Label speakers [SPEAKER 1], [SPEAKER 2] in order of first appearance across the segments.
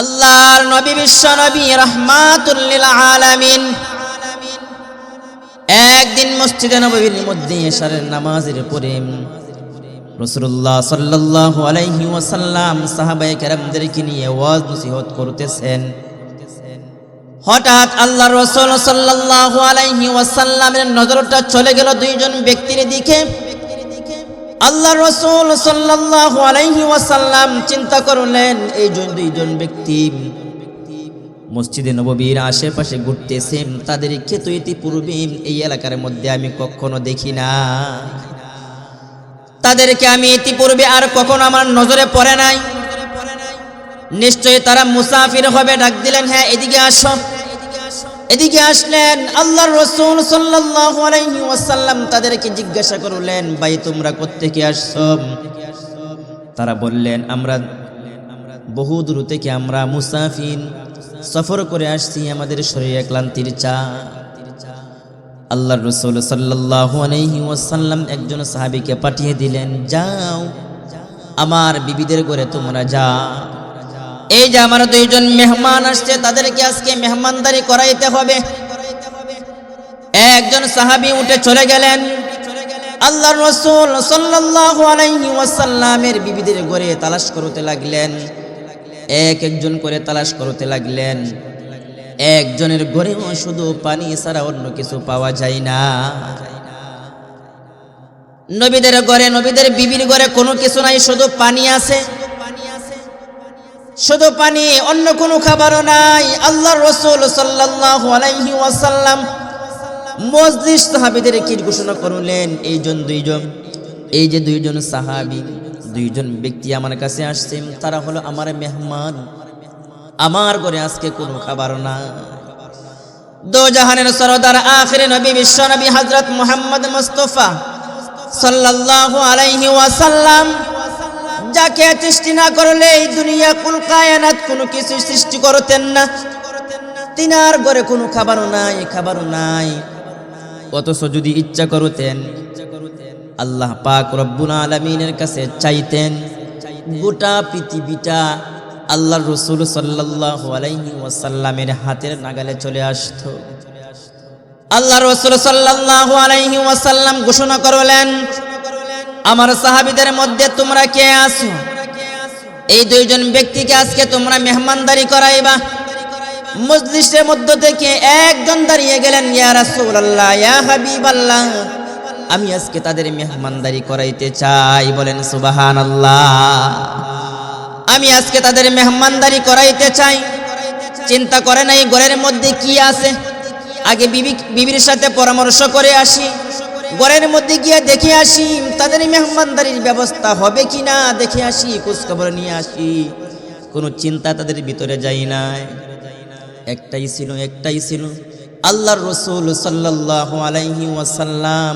[SPEAKER 1] আল্লাহর নবী বিশ্ব নবী রহমাতুল্লিল আলামিন। একদিন মসজিদে নবীর মধ্যে এশারের নামাজের পরে রসুল্লাহ সাল্লাল্লাহু আলাইহি ওয়াসাল্লাম সাহাবায়ে কেরামদেরকে নিয়ে ওয়াজ নসিহত করতেছেন। হঠাৎ আল্লাহ রসুল সাল্লাল্লাহু আলাইহি ওয়াসাল্লামের নজরটা চলে গেল দুইজন ব্যক্তির দিকে। আল্লাহ রসুল ওয়াসাল্লাম চিন্তা করলেন, এই জন- দুইজন ব্যক্তি মসজিদে নববীর আশেপাশে ঘুরতেছেন তাদের ক্ষেত ইতিপূর্বে এই এলাকার মধ্যে আমি কখনো দেখি না। তাদেরকে আমি ইতিপূর্বে আর কখনো আমার নজরে পড়ে নাই। নিশ্চয়ই তারা মুসাফির হবে, ডাক দিলেন হ্যাঁ এদিকে আসো। এদিকে আসলেন আল্লাহ রসুল ওয়াসাল্লাম তাদেরকে জিজ্ঞাসা করলেন, ভাই, তোমরা কোত্থেকে আসছো? তারা বললেন, আমরা বহু দূর থেকে আমরা মুসাফিন সফর করে আসছি আমাদের শরীরে ক্লান্তির চা। আল্লাহ রসুল ওয়াসাল্লাম একজন সাহাবীকে পাঠিয়ে দিলেন, যাও, আমার বিবিদের ঘরে তোমরা যাও। এই যে আমার দুইজন মেহমান আসছে, তাদেরকে আজকে মেহমানদারি করাইতে হবে। একজন সাহাবী উঠে চলে গেলেন। আল্লাহ রসুল সাল্লাল্লাহু আলাইহি ওয়াসাল্লামের বিবিদের ঘরে তালাশ করতে লাগলেন। এক একজন করে তালাশ করতে লাগলেন। একজনের ঘরেও শুধু পানি ছাড়া অন্য কিছু পাওয়া যায় না। নবীদের ঘরে, নবীদের বিবির ঘরে কোনো কিছু নাই, শুধু পানি আছে। শুধু পানি, অন্য কোনো খাবারও নাই। আল্লাহ রসুল সাল্লাল্লাহু আলাইহি ওয়াসাল্লাম মজলিস সাহাবীদের কি ঘোষণা করলেন এইজন দুইজন, এই যে দুইজন সাহাবী, দুইজন ব্যক্তি আমার কাছে আসছেন তারা হলো আমার মেহমান। আমার ঘরে আজকে কোনো খাবার না দো জাহানের সরদার আখির নবী বিশ্ব নবী হজরত মোহাম্মদ মুস্তফা সাল্লাল্লাহু আলাইহি ওয়াসাল্লাম যাকে সৃষ্টি না করলে এই দুনিয়া কুল কায়নাত কোনো কিছু সৃষ্টি করতেন না। তিনার ঘরে কোনো খাবারও নাই খাবারও নাই। অথচ যদি ইচ্ছা করতেন, আল্লাহ পাক রব্বুল আলমিনের কাছে চাইতেন, গোটা পৃথিবীটা আল্লাহ রসুল সাল্লাহ আলাইহি ওয়াসাল্লামের হাতের নাগালে চলে আসতো। আল্লাহ রসুল সাল্লাহ আলাইহি ওয়াসাল্লাম ঘোষণা করলেন আমার সাহাবিদের মধ্যে তোমরা কে আছো? এই দুইজন ব্যক্তিকে আজকে তোমরা মেহমানদারি করাইবা। মজলিসের মধ্য থেকে একজন দাঁড়িয়ে গেলেন, ইয়া রাসূলুল্লাহ, ইয়া হাবিবাল্লাহ। আমি আজকে তাদের মেহমানদারি করাইতে চাই, বলেন সুবহানাল্লাহ। আমি আজকে তাদের মেহমানদারি করাইতে চাই। চিন্তা করে নাই, ঘরের মধ্যে কি আছে? আগে বিবি বিবির সাথে পরামর্শ করে আসি। ঘরের মধ্যে গিয়ে দেখে আসি, তাদের মেহমানদারির ব্যবস্থা হবে কি না দেখে আসি, খোঁজখবর নিয়ে আসি। কোনো চিন্তা তাদের ভিতরে যাই নাই। একটাই ছিল একটাই ছিল। আল্লাহর রসুল সাল্লাল্লাহু আলাইহি ওয়াসাল্লাম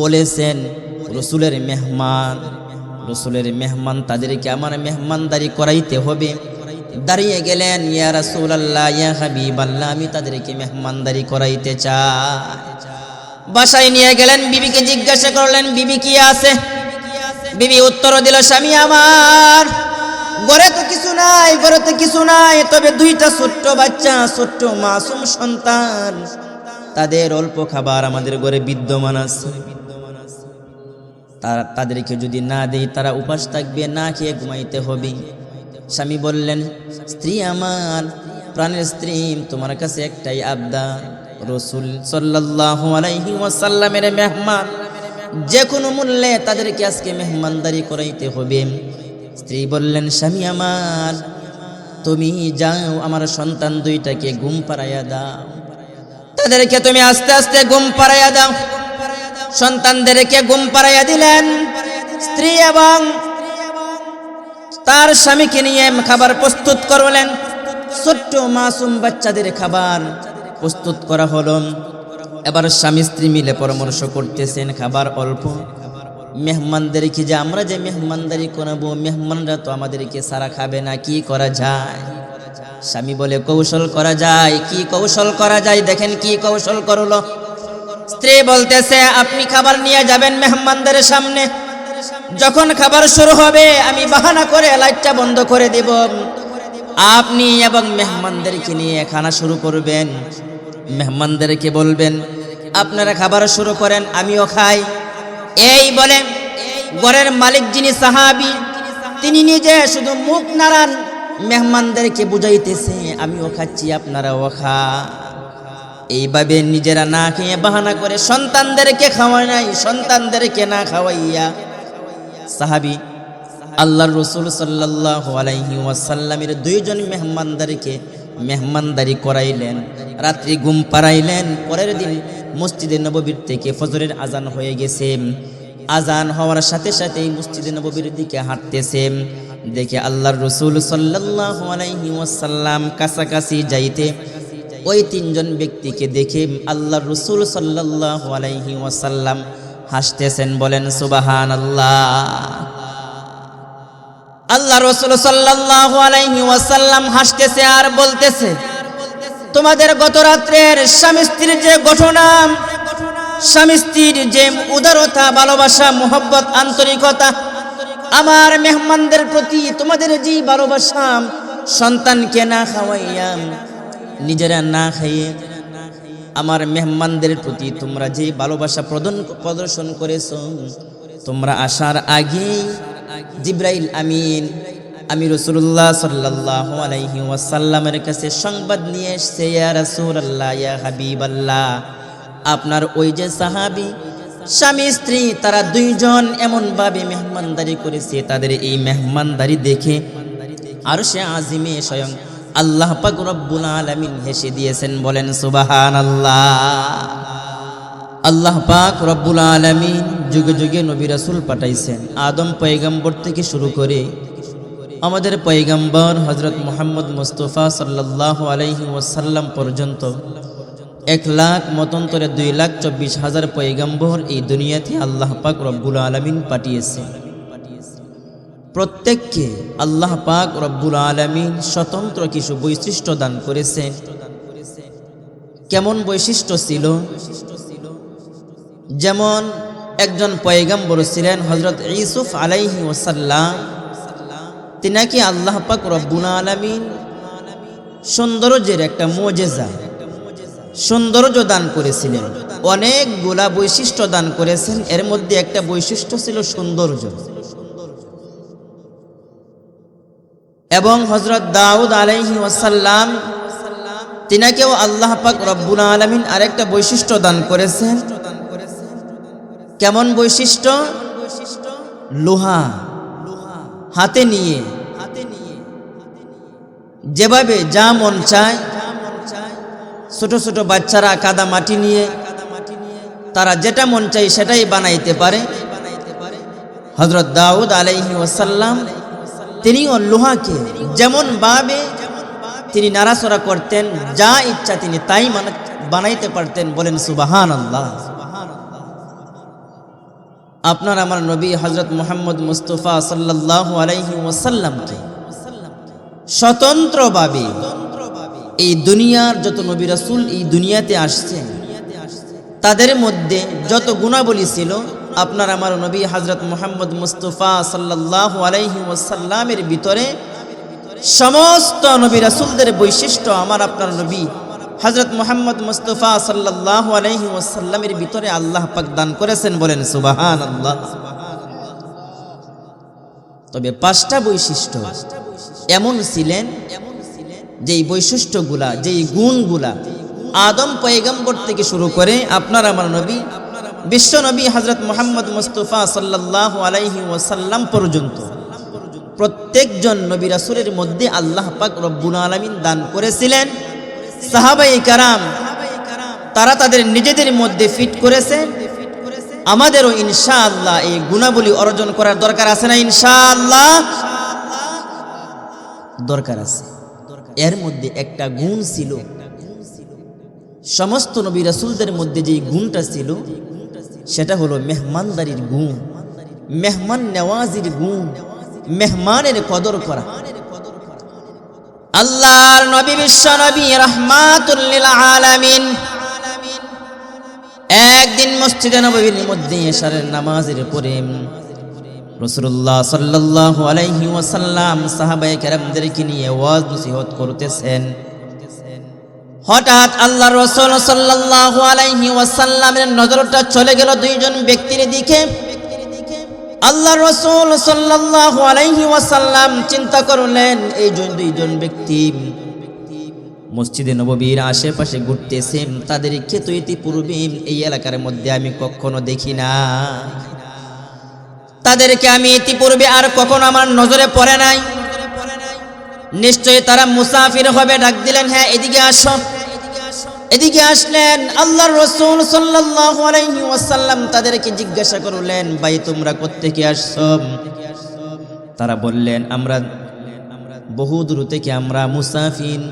[SPEAKER 1] বলেছেন, রসুলের মেহমান রসুলের মেহমান তাদেরকে আমার মেহমানদারি করাইতে হবে। দাঁড়িয়ে গেলেন, ইয়া রাসূলুল্লাহ, ইয়া হাবিবাল্লাহ, আমি তাদেরকে মেহমানদারি করাইতে চাই। বাসায় নিয়ে গেলেন, বিবিকে জিজ্ঞাসা করলেন, বিবি কি আছে? বিবি উত্তর দিল, স্বামী আমার, ঘরে তো কিছু নাই, ঘরে তো কিছু নাই, তবে দুইটা ছোট্ট বাচ্চা, ছোট্ট মাসুম সন্তান। তাদের অল্প খাবার আমাদের ঘরে বিদ্যমান আছে। তারা, তাদেরকে যদি না দেই, তারা উপাস থাকবে, না খেয়ে ঘুমাইতে হবে। স্বামী বললেন, স্ত্রী আমার, প্রাণের স্ত্রী, তোমার কাছে একটাই আবদার। রসুল সাল্লাল্লাহু আলাইহি ওয়াসাল্লামের মেহমান, যে কোনো মূল্যে তাদেরকে আজকে মেহমানদারি করাইতে হবে। স্ত্রী বললেন, স্বামী আমার, তুমি যাও, আমার সন্তান দুইটাকে ঘুম পাড়াইয়া দাও। তাদেরকে তুমি আস্তে আস্তে ঘুম পাড়াইয়া দাও। সন্তানদেরকে ঘুম পাড়াইয়া দিলেন। স্ত্রী এবং তার স্বামীকে নিয়ে খাবার প্রস্তুত করলেন। ছোট্ট মাসুম বাচ্চাদের খাবার প্রস্তুত করা হলো। এবার স্বামী স্ত্রী মিলে পরামর্শ করতেছেন, খাবার অল্প। মেহমানদেরকে যে আমরা যে মেহমানদারি করাবো, মেহমানরা তো আমাদেরকে সারা খাবে না, কি করা যায়? স্বামী বলে, কৌশল করা যায়। কি কৌশল করা যায়? দেখেন কি কৌশল করল। স্ত্রী বলতেছে, আপনি খাবার নিয়ে যাবেন মেহমানদের সামনে। যখন খাবার শুরু হবে, আমি বাহানা করে লাইটটা বন্ধ করে দিব। আপনি এবং মেহমানদেরকে নিয়ে খানা শুরু করবেন। মেহমানদেরকে বলবেন, আপনারা খাবার শুরু করেন, আমিও খাই। এই বলে ঘরের মালিক যিনি সাহাবি, তিনি নিজে শুধু মুখ নাড়ান, মেহমানদেরকে বুঝাইতেছে, আমিও খাচ্ছি, আপনারাও খা এইভাবে নিজেরা না খেয়ে বাহানা করে সন্তানদেরকে খাওয়ায় নাই, সন্তানদেরকে না খাওয়াইয়া সাহাবি আল্লাহর রসুল সাল্লাহ আলাইহি ওয়াসাল্লামের দুইজন মেহমানদারিকে মেহমানদারি করাইলেন। রাত্রি ঘুম পাড়াইলেন। পরের দিন মসজিদে নববীর থেকে ফজরের আজান হয়ে গেছে। আজান হওয়ার সাথে সাথেই মসজিদে নববীর দিকে হাঁটতেছে। দেখে আল্লাহর রসুল সাল্লাহ আলাইহি ওয়াসাল্লাম কাছাকাছি যাইতে ওই তিনজন ব্যক্তিকে দেখে আল্লাহর রসুল সাল্লাহ আলাইহি ওয়াসাল্লাম হাসতেছেন, বলেন সুবাহান আল্লাহ আল্লাহ রসুল সাল্লাহ আলাইহি ওয়াসাল্লাম হাসতেছে আর বলতেছে, তোমাদের গত রাত্রের স্বামী স্ত্রীর যে ঘটনা, স্বামী স্ত্রীর যে উদারতা, ভালোবাসা, মোহব্বত, আন্তরিকতা, আমার মেহমানদের প্রতি তোমাদের যে ভালোবাসা, সন্তানকে না খাওয়াইয়াম নিজেরা না খাইয়ে আমার মেহমানদের প্রতি তোমরা যে ভালোবাসা প্রদর্শন করেছ, তোমরা আসার আগেই জিব্রাইল আমিন, আমি রসুল্লাহ সাল্লাহ আলাইহি ওয়াসাল্লামের কাছে সংবাদ নিয়ে এসছে, ইয়া রাসূলুল্লাহ, ইয়া হাবিবাল্লাহ। আপনার ওই যে সাহাবি, স্বামী, স্ত্রী, তারা দুইজন এমনভাবে মেহমানদারি করেছে, তাদের এই মেহমানদারি দেখে আর সে আজিমে স্বয়ং আল্লাহ পাক রব্বুল আলামিন হেসে দিয়েছেন, বলেন সুবাহান আল্লাহ আল্লাহ পাক রব্বুল আলামিন যুগে যুগে নবী রাসূল পাঠাইছেন। আদম পয়গম্বর থেকে শুরু করে আমাদের পয়গম্বর হজরত মোহাম্মদ মুস্তফা সাল্লাহ আলাইহি ওয়াসাল্লাম পর্যন্ত এক লাখ মতন্তরে দুই লাখ চব্বিশ হাজার পয়গম্বর এই দুনিয়াতে আল্লাহ পাক রব্বুল আলমিন পাঠিয়েছে প্রত্যেককে আল্লাহ পাক রব্বুল আলমিন স্বতন্ত্র কিছু বৈশিষ্ট্য দান করেছেন। কেমন বৈশিষ্ট্য ছিল? যেমন একজন পয়গম্বর ছিলেন হজরত ইসুফ আলাইহি ওসাল্লাম তিনাকে আল্লাহ পাক রব্বুল আলমিন সৌন্দর্যের একটা মোজেজা, সৌন্দর্য দান করেছিলেন। অনেকগুলা বৈশিষ্ট্য দান করেছেন, এর মধ্যে একটা বৈশিষ্ট্য ছিল সৌন্দর্য। এবং হজরত দাউদ আলাইহি ওয়াসাল্লাম, তিনাকেও আল্লাহ পাক রব্বুল আলমিন আরেকটা বৈশিষ্ট্য দান করেছেন কেমন বৈশিষ্ট্য? লোহা। হাতে নিয়ে। যেভাবে যা মন চায়, ছোট ছোট বাচ্চারা কাদা মাটি নিয়ে, তারা যেটা মন চাই সেটাই বানাইতে পারে। হজরত দাউদ আলাইহি ওসাল্লাম তিনি তিনিও লোহাকে যেমন ভাবে তিনি নাড়াচড়া করতেন, যা ইচ্ছা তিনি তাই বানাইতে পারতেন বলেন সুবাহান আল্লাহ আপনার আমার নবী হজরত মোহাম্মদ মুস্তফা সাল্লাহ আলাইহি ওসাল্লামকে স্বতন্ত্রভাবে এই দুনিয়ার যত নবী রাসুল এই দুনিয়াতে আসছেন, তাদের মধ্যে যত গুণাবলী ছিল, আপনার আমার নবী হজরত মোহাম্মদ মুস্তফা সাল্লাহ আলাইহি ওসাল্লামের ভিতরে সমস্ত নবী রাসুলদের বৈশিষ্ট্য আমার আপনার নবী হজরত মোহাম্মদ মুস্তফা সাল্লাহ আলাইহি ওসাল্লামের ভিতরে আল্লাহ পাক দান করেছেন বলেন সুবাহান আল্লাহ তবে পাঁচটা বৈশিষ্ট্য এমন ছিলেন যেই বৈশিষ্ট্যগুলা, যেই গুণগুলা আদম পয়গম্বর থেকে শুরু করে আপনার আমার নবী, বিশ্ব নবী হজরত মোহাম্মদ মুস্তফা সাল্লাহ আলাইহি ওয়াসাল্লাম পর্যন্ত প্রত্যেকজন নবী রাসুলের মধ্যে আল্লাহ পাক রব্বুল আলমিন দান করেছিলেন। সাহাবাই কারাম, তারা তাদের নিজেদের মধ্যে ফিট করেছে। আমাদেরও ইনশাআল্লাহ এই গুণাবলী অর্জন করার দরকার আছে না ইনশাআল্লাহ? দরকার আছে। এর মধ্যে একটা গুণ ছিল। সমস্ত নবী রাসুলদের মধ্যে যে গুণটা ছিল, সেটা হলো মেহমানদারির গুণ, মেহমান নেওয়াজির গুণ, মেহমানের কদর করা। আল্লাহর নবী বিশ্ব নবী রহমাতুল্লিল আলামিন। একদিন মসজিদে নবীর মধ্যে এশারের নামাজের পরে রসুল্লাহ সাল্লাহ আলাইহি ওয়াসাল্লাম সাহাবাই কেরামদেরকে নিয়ে ওয়াজ নসিহত করতেছেন। হঠাৎ আল্লাহ রসুল সাল্লাহ আলাইহি ওয়াসাল্লামের নজরটা চলে গেল দুইজন ব্যক্তির দিকে। আল্লাহ রসুল সাল্লাহ চিন্তা করলেন, এই জন- দুইজন ব্যক্তি মসজিদে নববীর আশেপাশে ঘুরতেছেন তাদেরকে তো ইতিপূর্বে এই এলাকার মধ্যে আমি কখনো দেখি না। তাদেরকে আমি ইতিপূর্বে আর কখনো আমার নজরে পড়ে নাই। নিশ্চয়ই তারা মুসাফির হবে, ডাক দিলেন হ্যাঁ এদিকে আসো। এদিকে আসলেন আল্লাহ রসুল আলাইহি ওয়াসাল্লাম তাদেরকে জিজ্ঞাসা করলেন, ভাই, তোমরা কোত্থেকে আসছো? তারা বললেন, আমরা বহু দূর থেকে আমরা মুসাফিন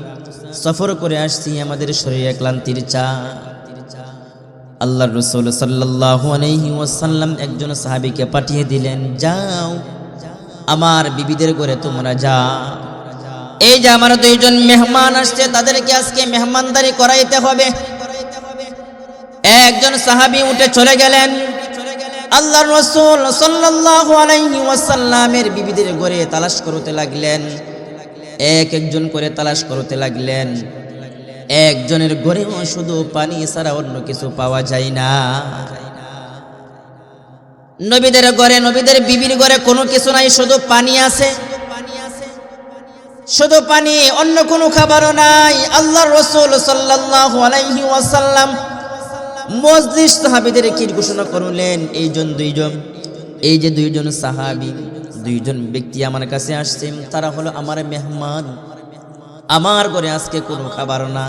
[SPEAKER 1] সফর করে আসছি আমাদের শরীরে ক্লান্তির চা। আল্লাহ রসুল আলাইহি ওয়াসাল্লাম একজন সাহাবীকে পাঠিয়ে দিলেন, যাও, আমার বিবিদের ঘরে তোমরা যাও। এই যে আমার দুইজন মেহমান আসছে, তাদেরকে আজকে মেহমানদারি করাইতে হবে। একজন সাহাবী উঠে চলে গেলেন। আল্লাহ রসুল সাল্লাল্লাহু বিবিদের ঘরে তালাশ করতে লাগলেন। এক একজন করে তালাশ করতে লাগলেন। একজনের ঘরেও শুধু পানি ছাড়া অন্য কিছু পাওয়া যায় না। নবীদের ঘরে, নবীদের বিবির ঘরে কোনো কিছু নাই, শুধু পানি আছে। শুধু পানি, অন্য কোনো খাবারও নাই। আল্লাহ রসুল ওয়াসাল্লাম মজলিস সাহাবীদের কি ঘোষণা করলেন এইজন দুইজন, এই যে দুইজন সাহাবী, দুইজন ব্যক্তি আমার কাছে আসছেন তারা হলো আমার মেহমান। আমার ঘরে আজকে কোনো খাবার না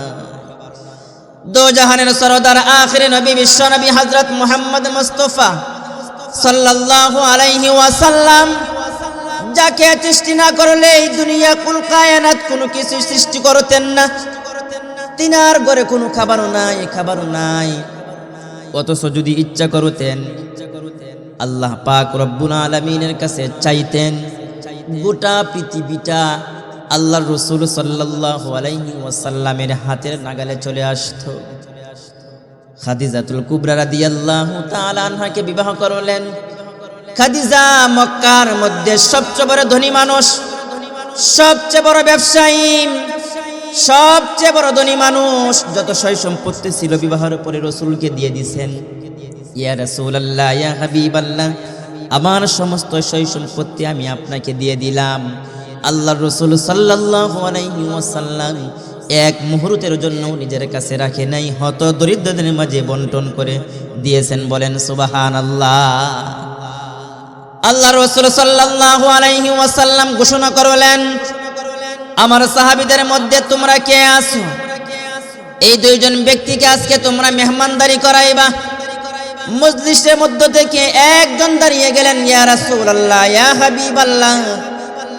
[SPEAKER 1] দো জাহানের সরদার আখির নবী, বিশ্ব নবী হজরত মোহাম্মদ মুস্তফা সাল্লাল্লাহু আলাইহি ওয়াসাল্লাম যাকে সৃষ্টি না করলে এই দুনিয়া কুল কায়নাত কোনো কিছু সৃষ্টি করতেন না। তিনার ঘরে কোনো খাবারও নাই খাবারও নাই। অথচ যদি ইচ্ছা করতেন, আল্লাহ পাক রব্বুল আলমিনের কাছে চাইতেন, গোটা পৃথিবীটা আল্লাহ রসুল সাল্লাহ আলাইহি ওয়াসাল্লামের হাতের নাগালে চলে আসতো। খাদিজাতুল কুবরা রাদিয়াল্লাহু তাআলা আনহাকে বিবাহ করলেন। খাদিজা মক্কার মধ্যে সবচেয়ে বড় ধনী মানুষ, সবচেয়ে বড় ব্যবসায়ী, সবচেয়ে বড় ধনী মানুষ, যত সয় সম্পত্তি ছিল বিবাহের পরে রসুলকে দিয়ে দিছেন। ইয়া রসুল আল্লাহ ইয়া হাবিব আল্লাহ আমার সমস্ত সয় সম্পত্তি আমি আপনাকে দিয়ে দিলাম। আল্লাহ রসুল ওয়াসাল্লাম এক মুহূর্তের জন্য নিজের কাছে রাখে নাই হত দরিদ্রদের মাঝে বন্টন করে দিয়েছেন, বলেন সুবাহান আল্লাহ আল্লাহ রসুল সাল্লাল্লাহু আলাইহি ওয়াসাল্লাম ঘোষণা করলেন, আমার সাহাবিদের মধ্যে তোমরা কে আছো? এই দুইজন ব্যক্তিকে আজকে তোমরা মেহমানদারি করাইবা। মজলিসের মধ্য থেকে একজন দাঁড়িয়ে গেলেন, ইয়া রাসূলুল্লাহ, ইয়া হাবিবাল্লাহ,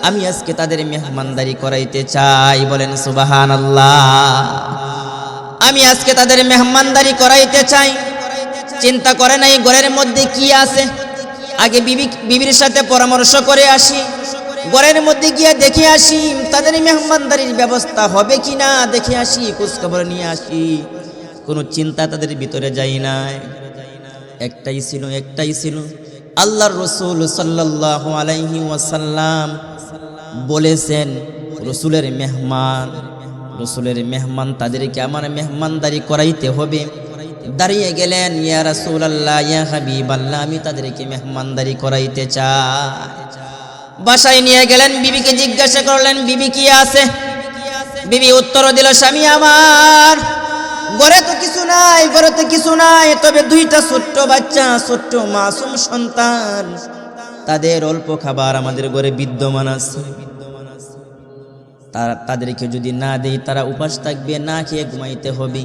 [SPEAKER 1] আমি আজকে তাদের মেহমানদারি করাইতে চাই। বলেন, সুবহানাল্লাহ, আমি আজকে তাদের মেহমানদারি করাইতে চাই। চিন্তা করে নাই, ঘরের মধ্যে কি আছে? আগে বিবি, বিবির সাথে পরামর্শ করে আসি। ঘরের মধ্যে গিয়ে দেখে আসি, তাদের মেহমানদারির ব্যবস্থা হবে কি না দেখে আসি, খোঁজখবর নিয়ে আসি। কোনো চিন্তা তাদের ভিতরে যাই নাই। একটাই ছিল একটাই ছিল। আল্লাহর রসুল সাল্লাল্লাহু আলাইহি ওয়াসাল্লাম বলেছেন, রসুলের মেহমান রসুলের মেহমান তাদেরকে আমার মেহমানদারি করাইতে হবে। দাঁড়িয়ে গেলেন, ইয়া রাসুল আল্লাহ ইয়া হাবিবাল্লাহ, আমি তাদেরকে মেহমানদারি করাইতে চাই। বাসায় নিয়ে গেলেন, বিবিকে জিজ্ঞাসা করলেন, বিবি কি আছে? বিবি উত্তর দিল, স্বামী আমার, ঘরে তো কিছু নাই, ঘরে তো কিছু নাই, তবে দুইটা ছোট্ট বাচ্চা, ছোট্ট মাসুম সন্তান। তাদের অল্প খাবার আমাদের ঘরে বিদ্যমান আছে। তারা, তাদেরকে যদি না দেই, তারা উপাস থাকবে, না খেয়ে ঘুমাইতে হবে।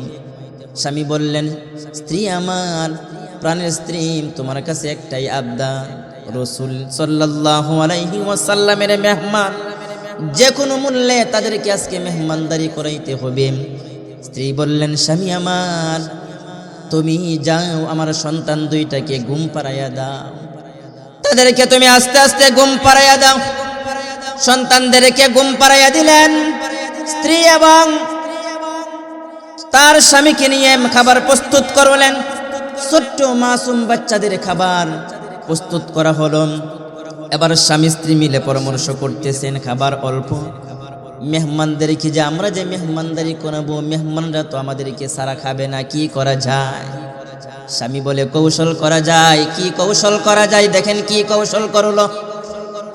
[SPEAKER 1] স্বামী বললেন, স্ত্রী আমার, প্রাণের স্ত্রী, তোমার কাছে একটাই আবদার। রসুল সাল্লাল্লাহু আলাইহি ওয়াসাল্লামের মেহমান, যে কোনো মূল্যে তাদেরকে আজকে মেহমানদারি করাইতে হবে। স্ত্রী বললেন, স্বামী আমার, তুমি যাও, আমার সন্তান দুইটাকে ঘুম পাড়াইয়া দাও। তাদেরকে তুমি আস্তে আস্তে ঘুম পাড়াইয়া দাও। সন্তানদেরকে ঘুম পাড়াইয়া দিলেন। স্ত্রী এবং তার স্বামীকে নিয়ে খাবার প্রস্তুত করলেন। ছোট্ট মাসুম বাচ্চাদের খাবার প্রস্তুত করা হলো। এবার স্বামী স্ত্রী মিলে পরামর্শ করতেছেন, খাবার অল্প। মেহমানদেরকে যে আমরা যে মেহমানদারি করাবো, মেহমানরা তো আমাদেরকে সারা খাবে না, কি করা যায়? স্বামী বলে, কৌশল করা যায়। কি কৌশল করা যায়? দেখেন কি কৌশল করল।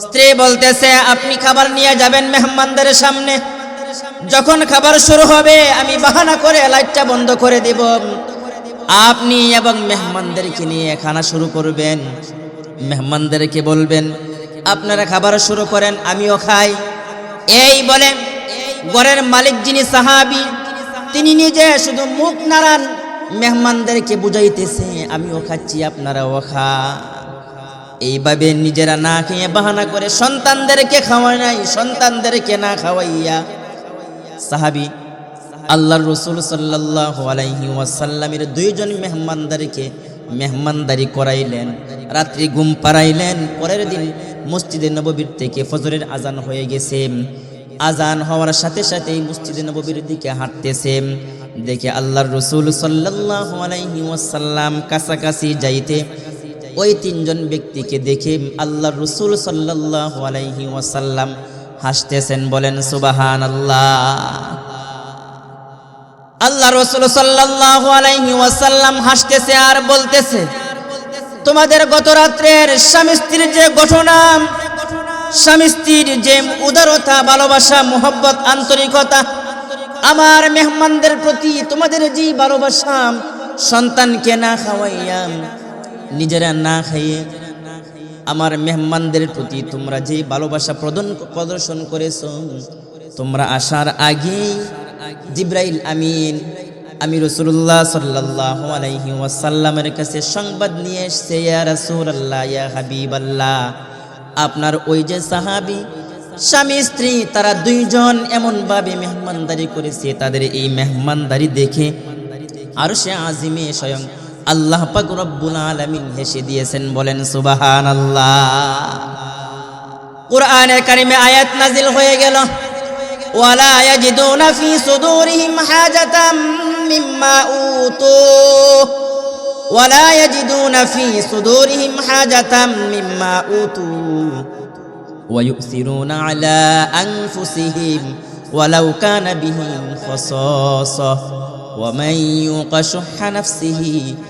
[SPEAKER 1] স্ত্রী বলতেছে, আপনি খাবার নিয়ে যাবেন মেহমানদের সামনে। যখন খাবার শুরু হবে, আমি বাহানা করে লাইটটা বন্ধ করে দেব। আপনি এবং মেহমানদেরকে নিয়ে খানা শুরু করবেন। মেহমানদেরকে বলবেন, আপনারা খাবার শুরু করেন, আমিও খাই। এই বলে, ঘরের মালিক যিনি সাহাবি, তিনি নিজে শুধু মুখ নাড়ান, মেহমানদেরকে বুঝাইতেছে, আমিও খাচ্ছি, আপনারাও খা এইভাবে নিজেরা না খেয়ে বাহানা করে সন্তানদেরকে খাওয়ায় নাই, সন্তানদেরকে না খাওয়াইয়া সাহাবি, আল্লাহর রসুল সাল্লাহ আলাইহি ওয়াসাল্লামের দুইজন মেহমানদারিকে মেহমানদারি করাইলেন, রাত্রি ঘুম পাড়াইলেন, পরের দিন মসজিদে নববীর থেকে ফজরের আজান হয়ে গেছে। আজান হওয়ার সাথে সাথেই মসজিদে নববীর দিকে হাঁটতেছে। দেখে আল্লাহর রসুল সাল্লাহ আলাইহি ওয়াসাল্লাম কাছাকাছি যাইতে ওই তিনজন ব্যক্তিকে দেখে আল্লাহর রসুল সাল্লাহ আলাইহি ওয়াসাল্লাম হাসতেছেন, বলেন সুবাহান আল্লাহ আল্লাহ রসুল সাল্লাহ আলাইহি হাসতেছে আর বলতেছে, তোমাদের গত রাত্রের স্বামী স্ত্রীর যে ঘটনা, স্বামী স্ত্রীর যে উদারতা, ভালোবাসা, মোহব্বত, আন্তরিকতা, আমার মেহমানদের প্রতি তোমাদের যে ভালোবাসা, সন্তানকে না খাওয়াইয়াম, নিজেরা না খাইয়ে আমার মেহমানদের প্রতি তোমরা যে ভালোবাসা প্রদন, প্রদর্শন করেছ, তোমরা আসার আগেই জিব্রাইল আমিন, আমি রসুল্লাহ সাল্লাহ আলাইহি কাছে সংবাদ নিয়ে এসছে, ইয়া রাসূলুল্লাহ, ইয়া হাবিবাল্লাহ। আপনার ওই যে সাহাবি, স্বামী, স্ত্রী, তারা দুইজন এমনভাবে মেহমানদারি করেছে, তাদের এই মেহমানদারি দেখে আর সে আজিমে স্বয়ং আল্লাহ পাক রব্বুল আলামিন হেসে দিয়েছেন বলেন সুবহানাল্লাহ কোরআনের কারিমে আয়াত নাজিল হয়ে গেল ওয়ালা ইয়াজিদুনা ফি সুদুরিহিম হাজাতাম মিম্মা উতু ওয়ালা ইয়াজিদুনা ফি সুদুরিহিম হাজাতাম মিম্মা উতু ويؤثرون على أنفسهم ولو كان بهم خصاصة ومن يوق شح نفسه فأولئك هم المفلحون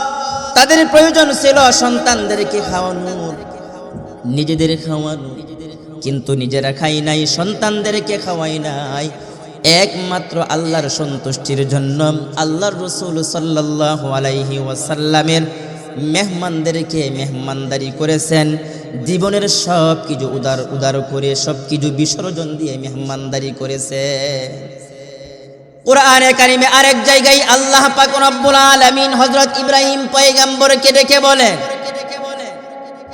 [SPEAKER 1] তাদের প্রয়োজন ছিল সন্তানদেরকে খাওয়ানোর। নিজেদের খাওয়ানো, কিন্তু নিজেরা খাই নাই, সন্তানদেরকে খাওয়াই নাই। একমাত্র আল্লাহর সন্তুষ্টির জন্য আল্লাহর রসুল সাল্লাহ আলাইহি ওয়াসাল্লামের মেহমানদেরকে মেহমানদারি করেছেন। জীবনের সব কিছু উদার উদার করে সব কিছু বিসর্জন দিয়ে মেহমানদারি করেছে কোরআনে কারিমে আরেক জায়গায় আল্লাহ পাক রব্বুল আলামিন হযরত ইব্রাহিম পয়গম্বরকে ডেকে বলেন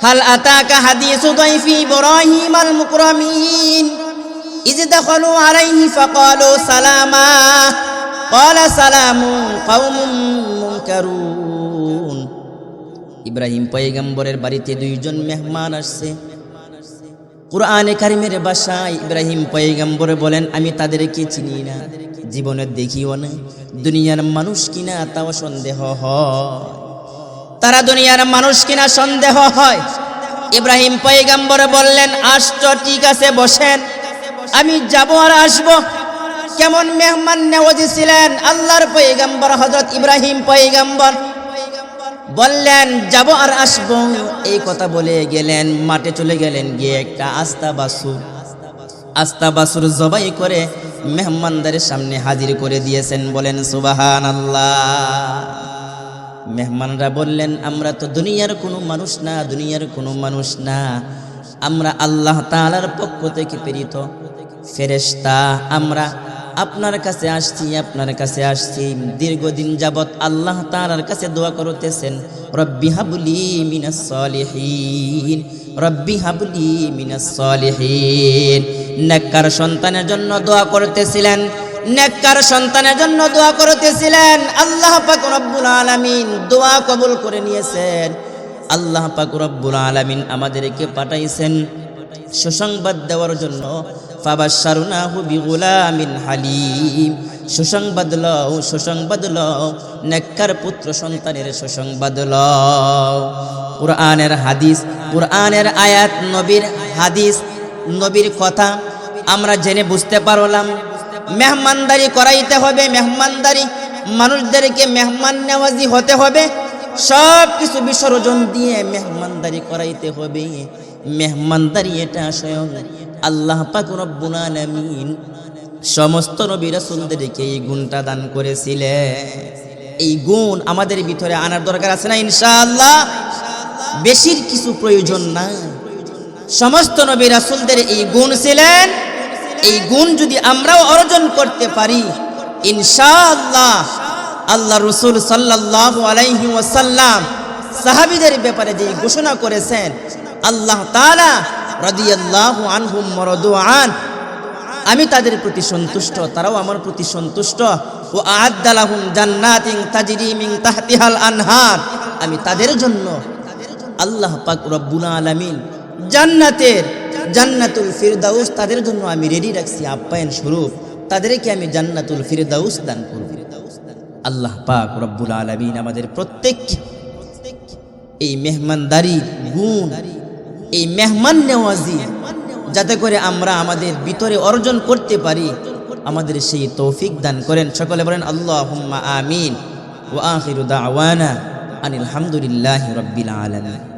[SPEAKER 1] হাল আতাকা হাদিসু দাইফি ইব্রাহিম আল মুকরামিন? ইজ দাখালু আলাইহি ফাকালু সালামা। ক্বালা সালামুন কওমুম মুনকারুন। ইব্রাহিম পয়গম্বরের বাড়িতে দুইজন মেহমান আসছে। কোরআনে কারিমের বাসায় ইব্রাহিম পয়গম্বর বলেন, আমি তাদেরকে চিনি না। জীবনে দেখিও না, দুনিয়ার মানুষ কিনা তাও সন্দেহ হয়। তারা দুনিয়ার মানুষ কিনা সন্দেহ হয়। ইব্রাহিম পয়গম্বর বললেন, আসছ, ঠিক আছে, বসেন। আমি যাব আর আসব। কেমন মেহমান নেওয়াজি ছিলেন আল্লাহর পয়গম্বর হজরত ইব্রাহিম পয়গম্বর। বললেন, যাব আর আসব। এই কথা বলে গেলেন, মাঠে চলে গেলেন গিয়ে একটা আস্তা বাসুর আস্তা বাসুর জবাই করে মেহমানদারের সামনে হাজির করে দিয়েছেন বলেন সুবাহান আল্লাহ মেহমানরা বললেন, আমরা তো দুনিয়ার কোনো মানুষ না, দুনিয়ার কোনো মানুষ না। আমরা আল্লাহ তাআলার পক্ষ থেকে প্রেরিত। ফেরেশতা, আমরা আপনার কাছে আসছি, আপনার কাছে আসছি। দীর্ঘদিন যাবৎ আল্লাহ তাআলার কাছে দোয়া করতেছেন। রব্বি হাবলি মিনাস সলিহিন। রব্বি হাবলি মিনাস সলিহিন। নেককার সন্তানের জন্য দোয়া করতেছিলেন, নেককার সন্তানের জন্য দোয়া করতেছিলেন। আল্লাহ পাক রব্বুল আলামিন দোয়া কবুল করে নিয়েছেন। আল্লাহ পাক রব্বুল আলামিন আমাদেরকে পাঠাইছেন সুসংবাদ দেওয়ার জন্য। ফাবাশারুনাহু বিগুলামিন হালিম। সুসংবাদ লও সুসংবাদ লও, নেককার পুত্র সন্তানের সুসংবাদ লও। কুরআনের হাদিস, কুরআনের আয়াত, নবীর হাদিস, নবীর কথা আমরা জেনে বুঝতে পারলাম। মেহমানদারি করাইতে হবে, মেহমানদারি, মানুষদেরকে মেহমান নেওয়াজি হতে হবে। সব কিছু বিসর্জন দিয়ে মেহমানদারি করাইতে হবে। মেহমানদারি এটা স্বয়ং আল্লাহ পাক রব্বুল আলামিন সমস্ত নবী রাসূলদেরকে এই গুণটা দান করেছিলেন। এই গুণ আমাদের ভিতরে আনার দরকার আছে না ইনশাআল্লাহ? বেশির কিছু প্রয়োজন না। সমস্ত নবী রাসূলদের এই গুণ ছিলেন। এই গুণ যদি আমরাও অর্জন করতে পারি, ইনশাআল্লাহ আল্লাহ রসুল সাল্লাল্লাহু আলাইহি ওয়াসাল্লাম সাহাবীদের ব্যাপারে যে ঘোষণা করেছেন, আল্লাহ তাআলা মরদুআন আমি তাদের প্রতি সন্তুষ্ট, তারাও আমার প্রতি সন্তুষ্ট। ও আনহার। আমি তাদের জন্য আল্লাহ পাক রব্বুল আলামিন জান্নাতের, জান্নাতুল ফিরদাউস তাদের জন্য আমি রেডি রাখছি, আপ্যায়ন স্বরূপ। তাদেরকে আমি জান্নাতুল ফিরদাউস দান করব। আল্লাহ পাক রব্বুল আলামিন আমাদের প্রত্যেককে এই মেহমানদারি গুণ এই মেহমান নেওয়াজি যাতে করে আমরা আমাদের ভিতরে অর্জন করতে পারি, আমাদের সেই তৌফিক দান করেন। সকলে বলেন আল্লাহ আমিন ও আখিরু আওয়ানা আনিল হামদুলিল্লাহ রব্বিল আলামিন।